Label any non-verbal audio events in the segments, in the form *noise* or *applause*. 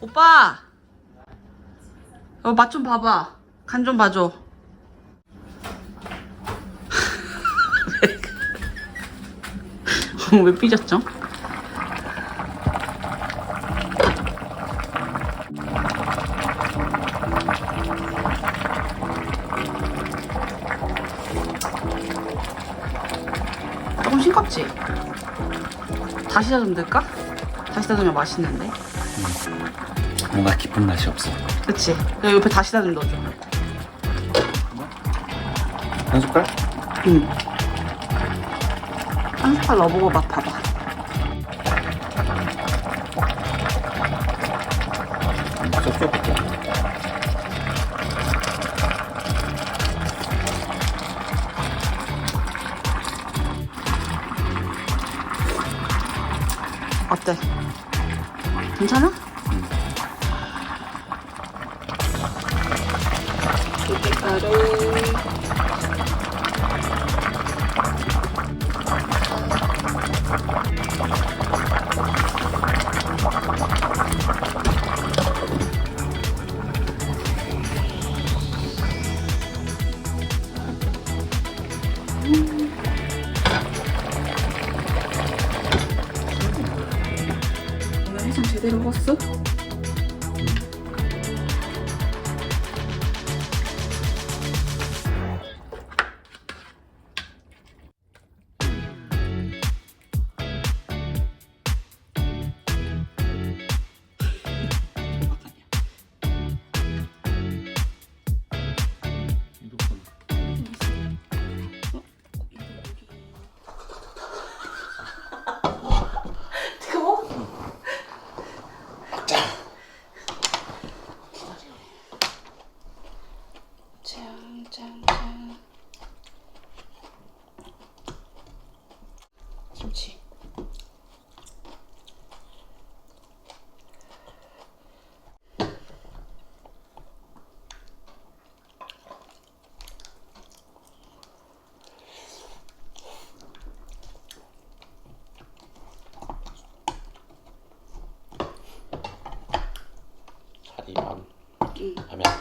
오빠! 어, 맛 좀 봐봐. 간 좀 봐줘. *laughs* 왜 삐졌죠? 다시 다듬 될까? 다시 다듬으면 맛있는데. 뭔가 깊은 맛이 없어. 그치? 여기 옆에 다시 다듬 넣어줘. 한 숟갈? 응. 한 숟갈 넣어보고 맛 봐봐.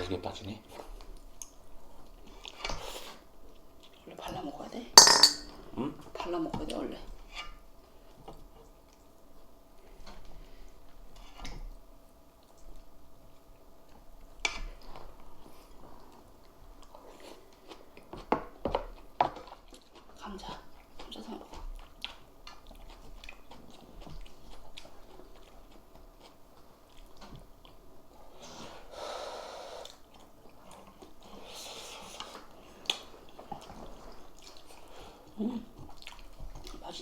되게 빠지네. 원래 발라 먹어야 돼? 응? 발라 먹어야 돼 원래 감자 감자 사 먹어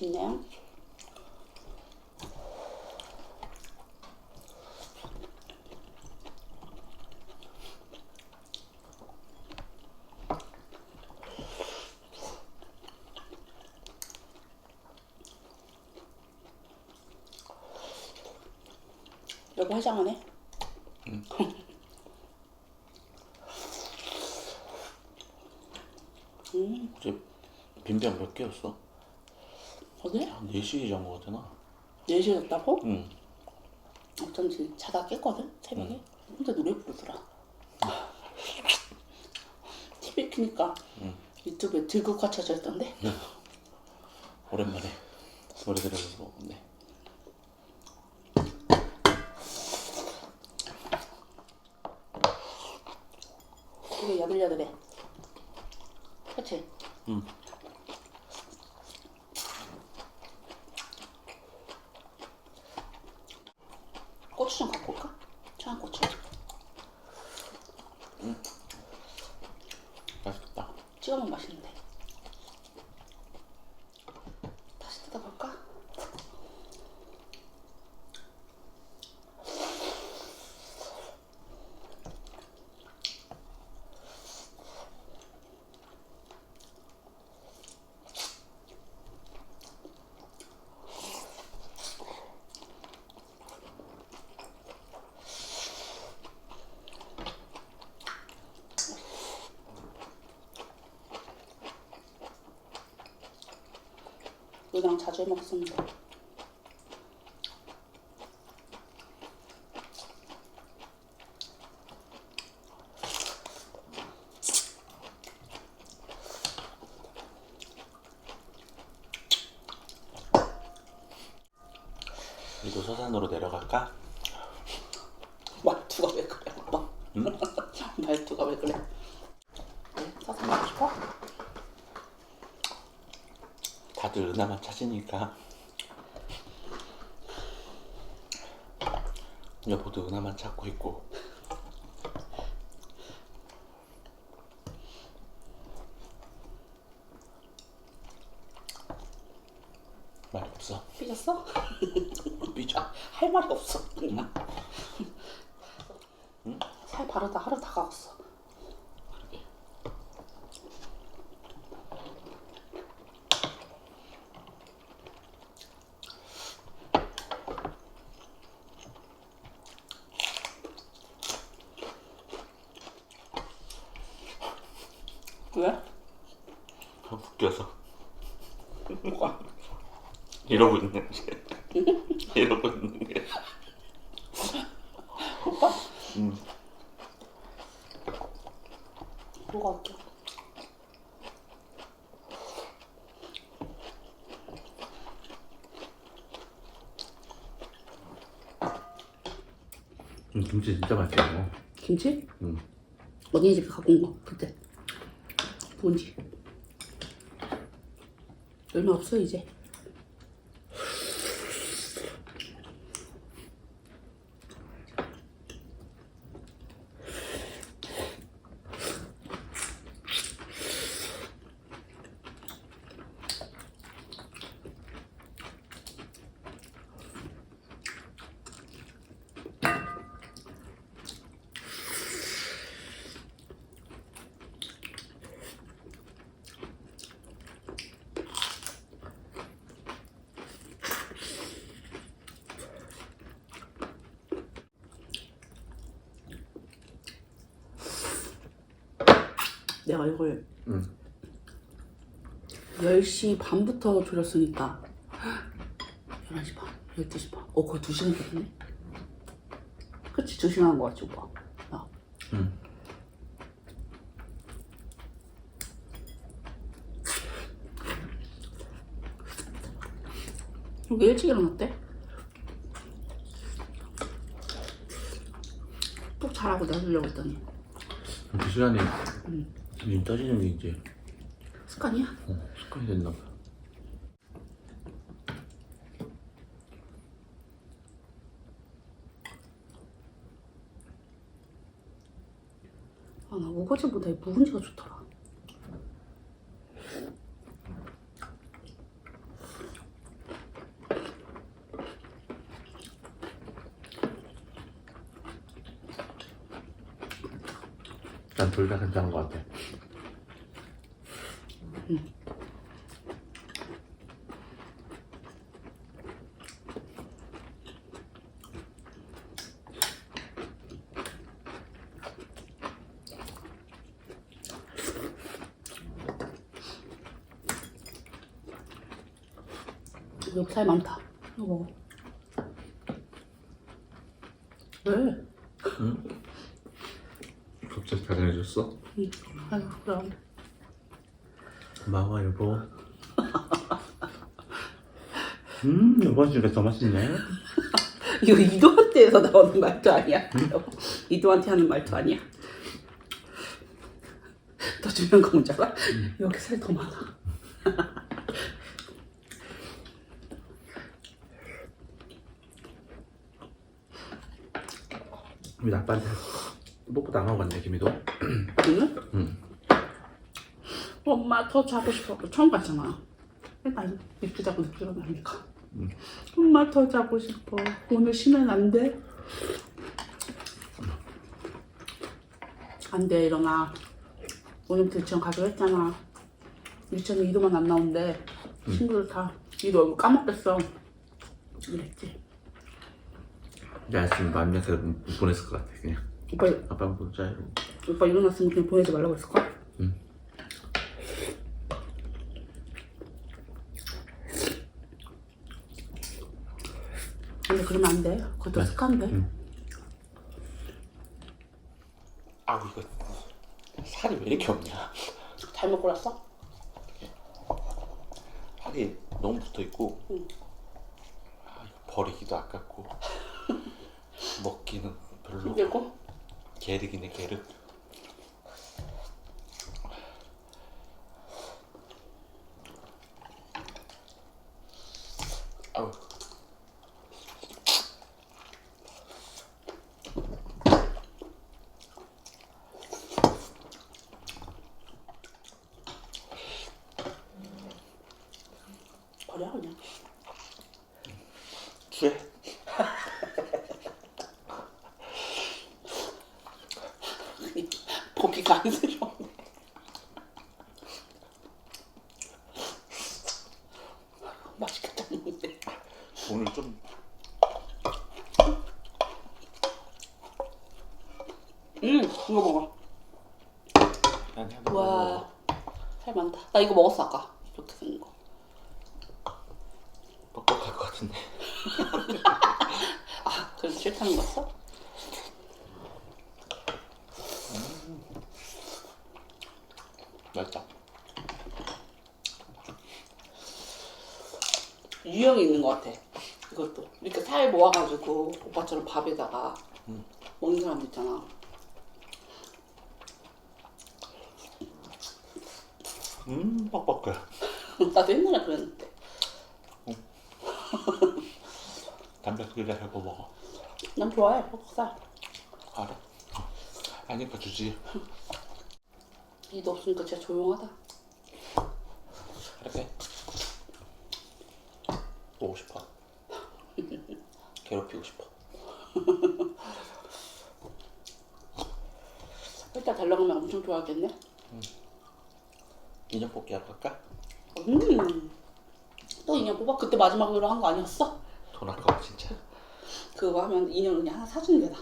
맛있네요. 여보 해장하네. 어제 빈병 몇 개였어? 어디? 한 4시 잔거 같아 나. 4시에 잤다고? 응. 어쩐지 자다 깼거든 새벽에 혼자 노래 부르더라 *laughs* TV 켜니까 유튜브에 들국화 쳐져 있던데 오랜만에 노래 들으면서 먹었네. 되게 야들야들해 그치? 응. 고추 좀 갖고 올까? 청양 고추 맛있겠다. 찍어 먹으면 맛있는데 다시 뜯어볼까? 너랑 자주 해 먹었었는데 그리고 서산으로 내려갈까? 말투가 왜 그래 오빠? 말투가 왜 그래? 응? 사서 먹고 싶어? 다들 은하만 찾으니까 여보도 은하만 찾고 있고. 말이 없어? 삐졌어? *laughs* 삐져. 할 말이 없어. 그냥 살 바르다 하루 다 가갔어 그러게 왜? 웃겨서 뭐가? 이러고 있는 게 이러고 있는 게 오빠? 음. 뭐가 웃겨? 음, 김치 진짜 맛있어 김치? 응. 갖고 온거 그때 뭔지 얼마 없어 이제 내가 이걸 응. 10시 반부터 졸였으니까 11시 반, 12시 반 어, 거의 2시간 됐네 그치? 2시간 한거 같지 오빠? 나 응. 왜 일찍 일어났대? 꼭 잘하고 놔두려고 했더니 그 시간에 지 금 떠지는 게 이제 습관이야? 어, 습관이 됐나 봐. 아, 나 우거지보다 이 묵은지가 좋더라 난 둘 다 괜찮은 것 같아. 여기 살 많다 이거 먹어 왜? *laughs* 갑자기 잘해줬어? 응. 아유 그럼 고마워 여보. *laughs* 음 여보 집에 더 맛있네. *laughs* 이거 이도한테에서 나오는 말투 아니야? 이도한테 하는 말투 아니야? *laughs* 더 중요한 건 뭔지 알아? 여기 살 더 많아 우리 아빠한테 뽀뽀도 안 하고 갔네 김이도. 오늘? 응. 엄마 더 자고 싶어 처음 갔잖아. 일단 립도 자고 립도 나니까. 엄마 더 자고 싶어. 오늘 쉬면 안 돼? 안 돼 일어나. 오늘부터 유치원 가기로 했잖아. 유치원에 이도만 안 나온대. 친구들 다 이도 얼굴 까먹겠어. 이랬지. 야였으면 마음약해 못 보냈을 것 같아 그냥. 오빠, 아빠 보자. 이러고. 오빠 일어났으면 그냥 보내지 말라고 했을걸? 응. 근데 그러면 안 돼. 그것도 네. 습관돼. 응. 아 이거 살이 왜 이렇게 없냐? 잘못 골랐어? 살이 너무 붙어 있고. 응. 아 이거 버리기도 아깝고 *laughs* 먹기는 별로 힘들고 게르기네 게르 아우 버려 그냥. 취해 보기가 안쓰러워. 맛있겠다 먹는데. 오늘 좀 음 이거 먹어. 아니 한번 와. 먹어. 살 많다. 나 이거 먹었어 아까. 이렇게 생긴 거. 뻑뻑할 것 같은데 *laughs* 아 그래도 싫다는 거였어? 맛있다 유형이 있는 것 같아. 이것도 이렇게 살 모아가지고 오빠처럼 밥에다가 먹는 사람도 있잖아. 음 뻑뻑해 *laughs* 나도 옛날에 그랬는데. 담백하게 하고 먹어 난 좋아해 퍽살. 알아 아니까 주지 이도 없으니까 진짜 조용하다. 이렇게 보고 싶어 *laughs* 괴롭히고 싶어 일단 달라고 하면 엄청 좋아하겠네. 인형 뽑기 하러 갈까? 음. 또 인형 뽑아? 그때 마지막으로 한 거 아니었어? 돈 아까워 진짜 그거 하면 인형 그냥 하나 사주는 게다.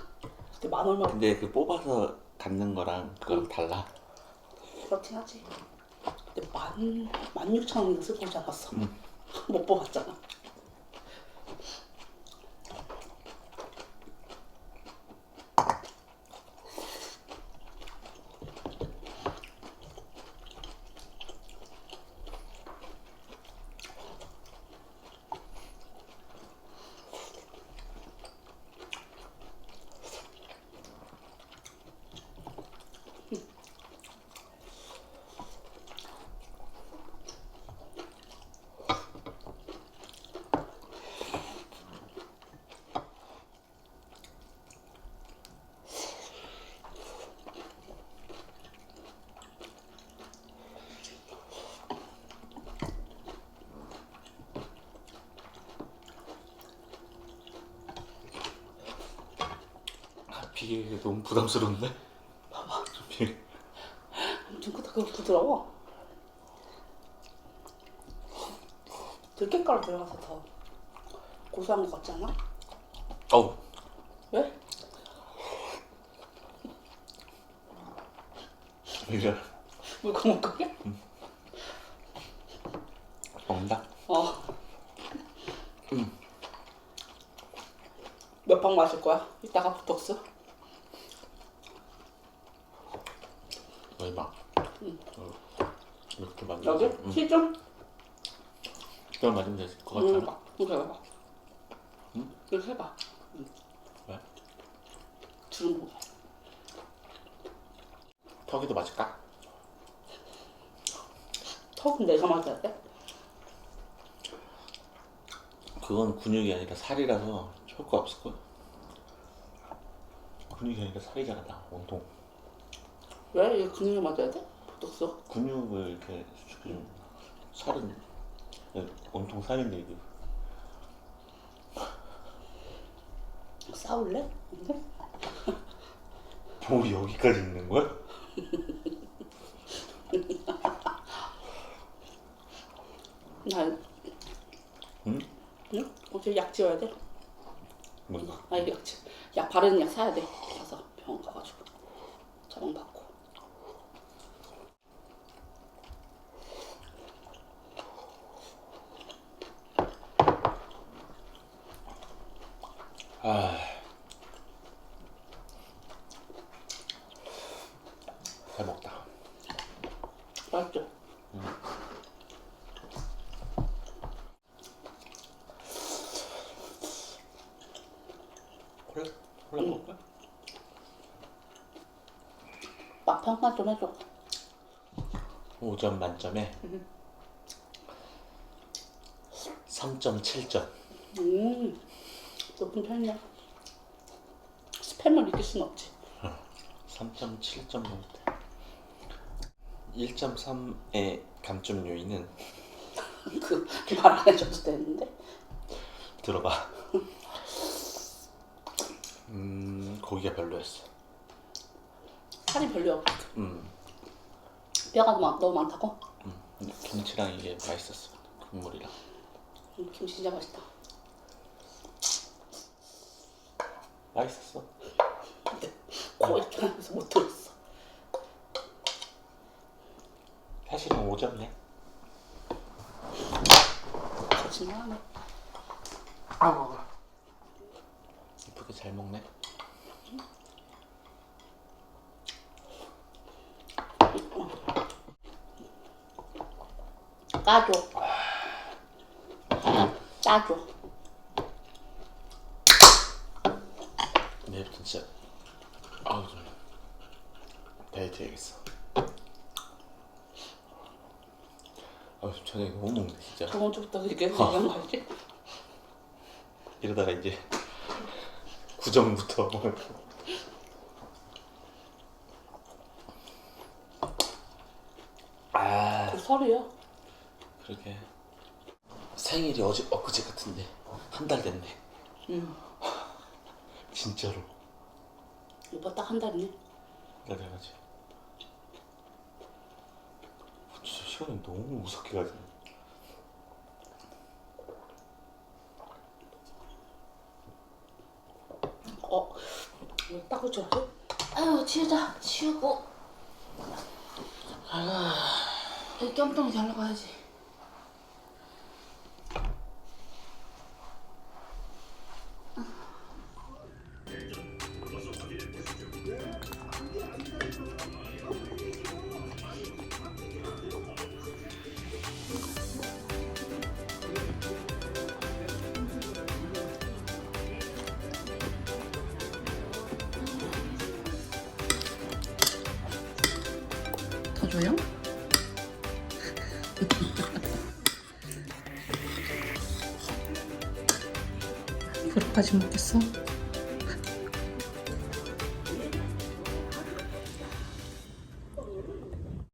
그때 만 얼마 근데 그 뽑아서 갖는 거랑 그거랑 달라 그렇긴 하지. 근데 만, 만 육천 원쓸 거지 않았어? *laughs* 못 뽑았잖아. 아, 비계 너무 부담스러운데? 봐봐. 비 엄청 크다. 그거 부드러워. 들깨가루 들어가서 더 고소한 것 같지 않아? 어우 왜? 이제 물컹물컹해? 먹는다 어. 몇방 마실 거야? 이따가 보톡스? 얼마 어, 이렇게 맞으면 여기? 응. 시중? 이걸 맞으면 될것 응, 같아 이거 해봐. 이렇게 해봐. 왜? 주는 거. 턱에도 맞을까? 턱은 내가 맞아야 돼? 그건 근육이 아니라 살이라서 효과 없을걸? 근육이 아니라 살이잖아 나 온통 왜? 이거 근육에 맞아야 돼? 보톡스? 근육을 이렇게 수축해주면 살은 온통 살인데 이게 싸울래? 근데? 뭐 여기까지 있는 거야? 나, 응? 응? 어제 약 지어야 돼? 뭔가 아, 이거 약, 지- 약 바르는 약 사야 돼. 가서 병원 가가지고. 처방 받고. 아. 잘 먹다. 맛있죠? 콜라 콜라 먹을까? 맛 평가 좀 해줘. 5점 만점에 3.7점. 음, 높은 편이야. 스팸을 이길 순 없지. 3.7점 먹을 때. 1.3의 감점 요인은 *laughs* 그말안 해줘도 되는데. 들어봐. 음 고기가 별로였어. 살이 별로야. 음, 뼈가 너무, 너무 많다고? 음 김치랑 이게 맛있었어. 국물이랑. 음, 김치 진짜 맛있다. 맛있었어. 근데 코 이렇게 하면서 못 들었어. 사실은 5점이야. 거짓말하네. 아 먹어. 이쁘게 잘 먹네. 까줘. 짜줘. 내일부터 진짜 아우 좀 다이어트 해야겠어. 아우 저녁에 너무 먹네 진짜. 저번 주부터 이렇게 얘기한 거 알지? 이러다가 이제 9점부터 아 그 설이야. 그러게 생일이 어제 엊그제 같은데 한 달 됐네 응. 진짜로 오빠 딱 한 달이네. 나 돼가지고 진짜 시간이 너무 무섭게 가지 어, 이거 닦을 알아? 아유, 치우자. 치우고. 여기 깜덩이 잘라 가야지. 먹겠어?